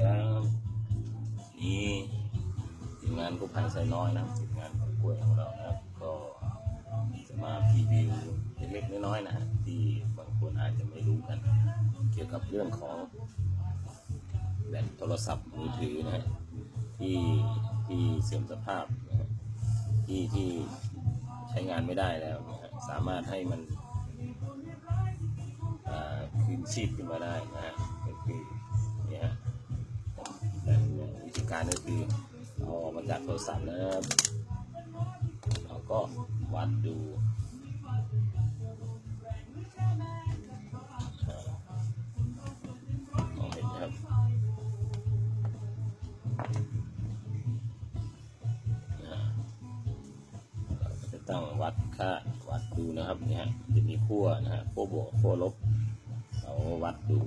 ครับนี่ทีมงานกู้ภัยไซน้อยนะครับทีมงานของกล้วยของเรานะครับ ก็จะมาพรีวิวเล็กๆน้อยๆนะฮะที่บางคนอาจจะไม่รู้กัน เกี่ยวกับเรื่องของแบตโทรศัพท์มือถือนะฮะที่ที่เสื่อมสภาพนะฮะที่ที่ใช้งานไม่ได้แล้วนะฮะสามารถให้มันคืนชีพขึ้นมาได้นะฮะก็คือ การก็คือเอาออกมาจากโทรศัพท์นะครับเราก็วัดดูอ่ามองเห็นครับเราก็จะตั้งวัดค่าวัดดูนะครับเนี่ยจะมีขั้วนะฮะขั้วบวกขั้วลบเราวัดดู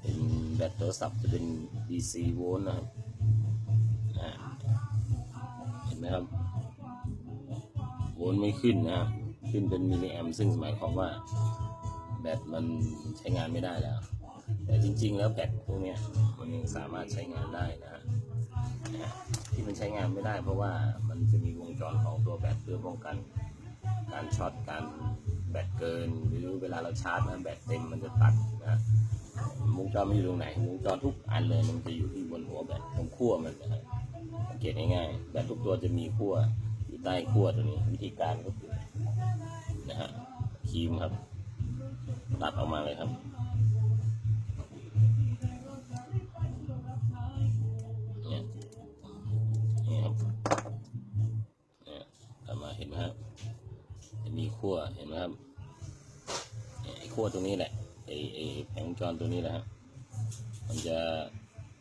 เป็นแบตโทรศัพท์จะเป็น DC โวลต์นะครับ นไหมครับโวลต์ไม่ขึ้นนะครับ ขึ้นเป็นมิลลิแอมซึ่งหมายความว่าแบตมันใช้งานไม่ได้แล้ว แต่จริง ๆ แล้วแบตพวกเนี้ยมันยังสามารถใช้งานได้นะฮะที่มันใช้งานไม่ได้ เพราะว่ามันจะมีวงจรของตัวแบตเพื่อป้องกัน การช็อตการแบตเกิน หรือเวลาเราชาร์จนะแบตเต็มมันจะตัดนะวงจรมันอยู่ตรงไหนวงจรทุกอันเลยมันจะอยู่ที่บนหัวแบตตรงขั้วมันนะ เกตง่ายๆแบตทุกตัวจะมีขั้วอยู่ใต้ขั้วตัวนี้ วิธีการก็คือนะฮะครีมครับ ตัดออกมาเลยครับ เนี่ยเนี่ยครับเนี่ยทำมาเห็นไหมครับจะมีขั้วเห็นไหมครับเนี่ยไอ้ขั้วตรงนี้แหละไอ้ไอ้แผงวงจรตัวนี้แหละครับมันจะ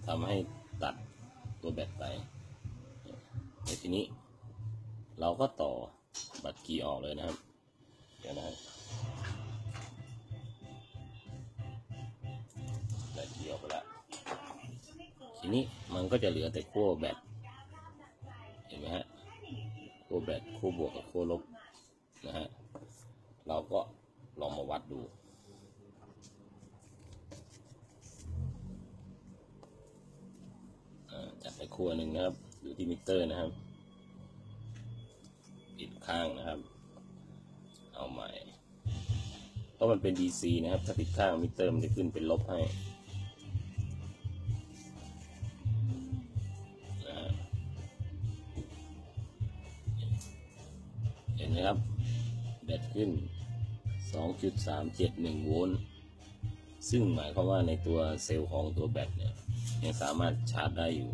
ทำให้ตัดตัวแบตไป ในทีนี้ เราก็ต่อบัตรกีย์ออกเลยนะครับ เดี๋ยวนะครับบัตรกีย์ออกไปแล้วทีนี้มันก็จะเหลือแต่ขั้วแบตเห็นไหมฮะขั้วแบตขั้วบวกกับขั้วลบนะฮะเราก็ลองมาวัดดูอ่าจัดไปครัวหนึ่งนะครับ ดูที่มิเตอร์นะครับ ปิดข้างนะครับ เอาใหม่เพราะมันเป็น DC นะครับ ถ้าปิดข้างมิเตอร์มันจะขึ้นเป็นลบให้นะฮะเห็นไหมครับ แบตขึ้น 2.371 โวลต์ ซึ่งหมายความว่าในตัวเซลล์ของตัวแบตเนี่ย ยังสามารถชาร์จได้อยู่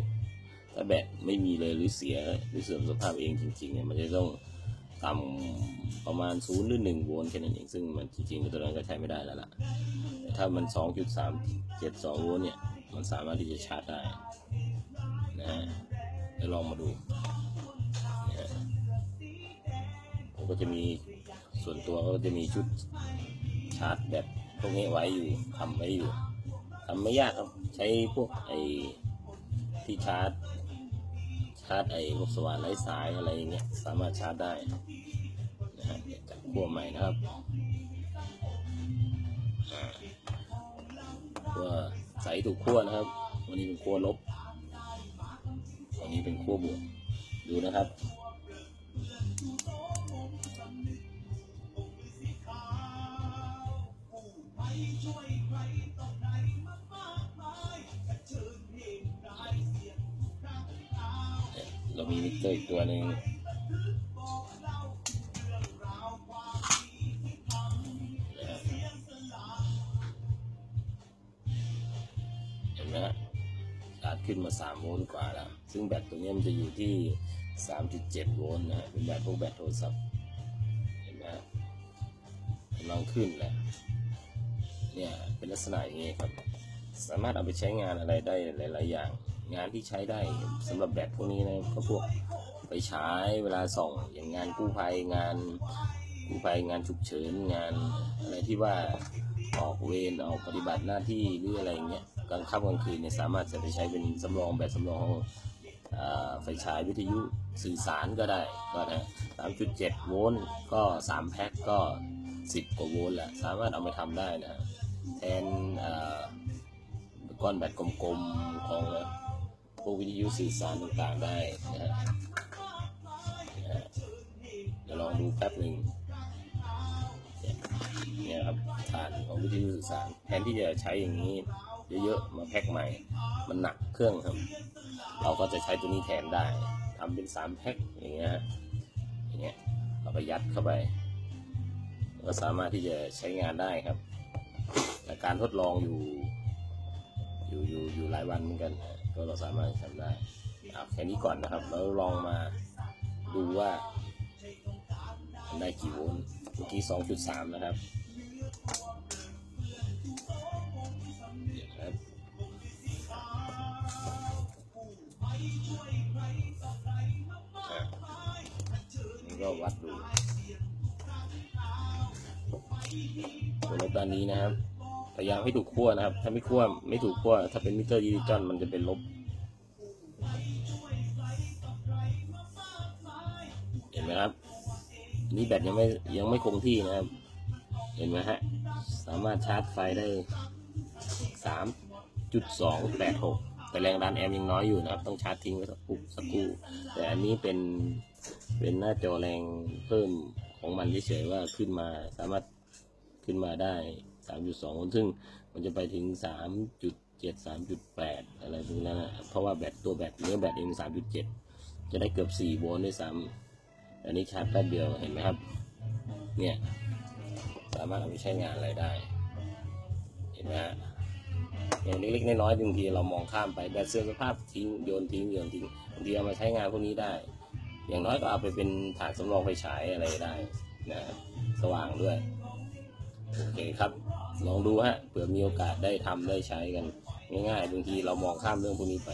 ถ้าแบตไม่มีเลยหรือเสียหรือเสื่อมสภาพเองจริงๆเนี่ยมันจะต้องต่ำประมาณ0หรือ1โวลต์แค่นั้นเองซึ่งมันจริงๆตัวนั้นก็ใช้ไม่ได้แล้วล่ะแต่ถ้ามัน2.372โวลต์เนี่ยมันสามารถที่จะชาร์จได้นะฮะเดี๋ยวลองมาดูนะผมก็จะมีส่วนตัวก็จะมีชุดชาร์จแบบพวกนี้ไว้อยู่ทำไว้อยู่ทำไม่ยากครับใช้พวกไอ้ที่ชาร์จาร์จไอ้พวกสว่านไร้สายอะไรอย่างเงี้ยสามารถชาร์จได้นะฮะจากขั้วใหม่นะครับอ่าขั้วใส่ถูกขั้วนะครับ วันนี้เป็นขั้วลบวันนี้เป็นขั้วบวกดูนะครับ เรามีมิเตอร์อีกตัวหนึ่งเห็นไหมฮะชาจขึ้นมา 3 โวลต์กว่าแล้ว ซึ่งแบตตัวนี้มันจะอยู่ที่ 3.7 โวลต์นะเป็นแบตพวกแบตโทรศัพท์เห็นไหมกำลังขึ้นแหละเนี่ยเป็นลักษณะอย่างนี้ครับ สามารถเอาไปใช้งานอะไรได้หลาย ๆ อย่าง งานที่ใช้ได้สำหรับแบตพวกนี้นะก็พวกไปใช้เวลาส่องอย่างงานกู้ภัยงานกู้ภัยงานฉุกเฉินงานอะไรที่ว่าออกเวรออกปฏิบัติหน้าที่หรืออะไรเงี้ยกลางค่ำกลางคืนเนี่ยสามารถจะไปใช้เป็นสำรองแบตสำรองอ่าไฟฉายวิทยุสื่อสารก็ได้ก็ได้3.7โวลต์ก็3แพ็คก็10กว่าโวลต์แหละสามารถเอาไปทำได้นะแทนกก้อนแบตกลมๆของ พวกวิทยุสื่อสารต่างๆได้นะฮะนะฮะเดี๋ยวลองดูแป๊บหนึ่งเนี่ยครับฐานของวิทยุสื่อสารแทนที่จะใช้อย่างนี้เยอะๆมาแพ็คใหม่ มันหนักเครื่องครับ เราก็จะใช้ตัวนี้แทนได้ทำเป็นสามแพ็คอย่างเงี้ยอย่างเงี้ยเราก็ยัดเข้าไป ก็สามารถที่จะใช้งานได้ครับแต่การทดลองอยู่อยู่อยู่อยู่หลายวันเหมือนกัน ก็เราสามารถทำได้เอาแค่นี้ก่อนนะครับ แล้วลองมาดูว่ามันได้กี่โวลต์เมื่อกี้2.3นะครับเดี๋ยวนะครับอะนี่ก็วัดดูตัวลบด้านนี้นะครับ พยายามให้ถูกขั้วนะครับ ถ้าไม่ขั้วไม่ถูกขั้วถ้าเป็นมิเตอร์ดิจิตอลมันจะเป็นลบเห็นไหมครับ นี่แบตยังไม่ยังไม่คงที่นะครับ เห็นไหมฮะ สามารถชาร์จไฟได้สามจุดสองแปดหกแต่แรงดันแอมป์ยังน้อยอยู่นะครับ ต้องชาร์จทิ้งไว้สักครู่สักครู่แต่อันนี้เป็นเป็นหน้าจอแรงเพิ่มของมันเฉยๆว่าขึ้นมาสามารถขึ้นมาได้ 3.2โวลต์ซึ่งมันจะไปถึง 3.7 3.8 อะไรพวกนั้นนะเพราะว่าแบตตัวแบตเนื้อแบตเอง3.7 จะได้เกือบ 4 โวลต์ด้วยซ้ำอันนี้ชาร์จแป๊บเดียวเห็นไหมครับ เนี่ยสามารถเอาไปใช้งานอะไรได้ เห็นไหมฮะอย่างเล็กๆน้อยๆบางทีเรามองข้ามไปแบตเสื่อมสภาพทิ้งโยนทิ้งโยนทิ้งบางทีเอามาใช้งานพวกนี้ได้ อย่างน้อยก็เอาไปเป็นถาดสำรองไฟฉายอะไรได้นะสว่างด้วย โอเคครับ ลองดูฮะเผื่อมีโอกาสได้ทำได้ใช้กัน ง่ายๆบางทีเรามองข้ามเรื่องพวกนี้ไป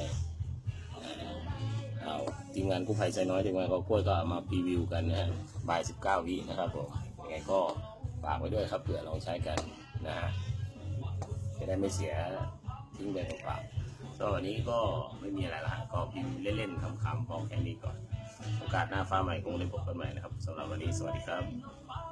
เอาทีมงานกู้ภัยใจน้อยทีมงานก็กล้วยก็เอามาพรีวิวกันนะฮะบ่าย19วินะครับผมยังไงก็ฝากไว้ด้วยครับเผื่อลองใช้กันนะฮะจะได้ไม่เสียทิ้งไปเปล่าๆก็วันนี้ก็ไม่มีอะไรละก็พิมพ์เล่นๆคำๆก็แค่นี้ก่อน โอกาสหน้าฟ้าใหม่คงได้พบกันใหม่นะครับสำหรับวันนี้สวัสดีครับ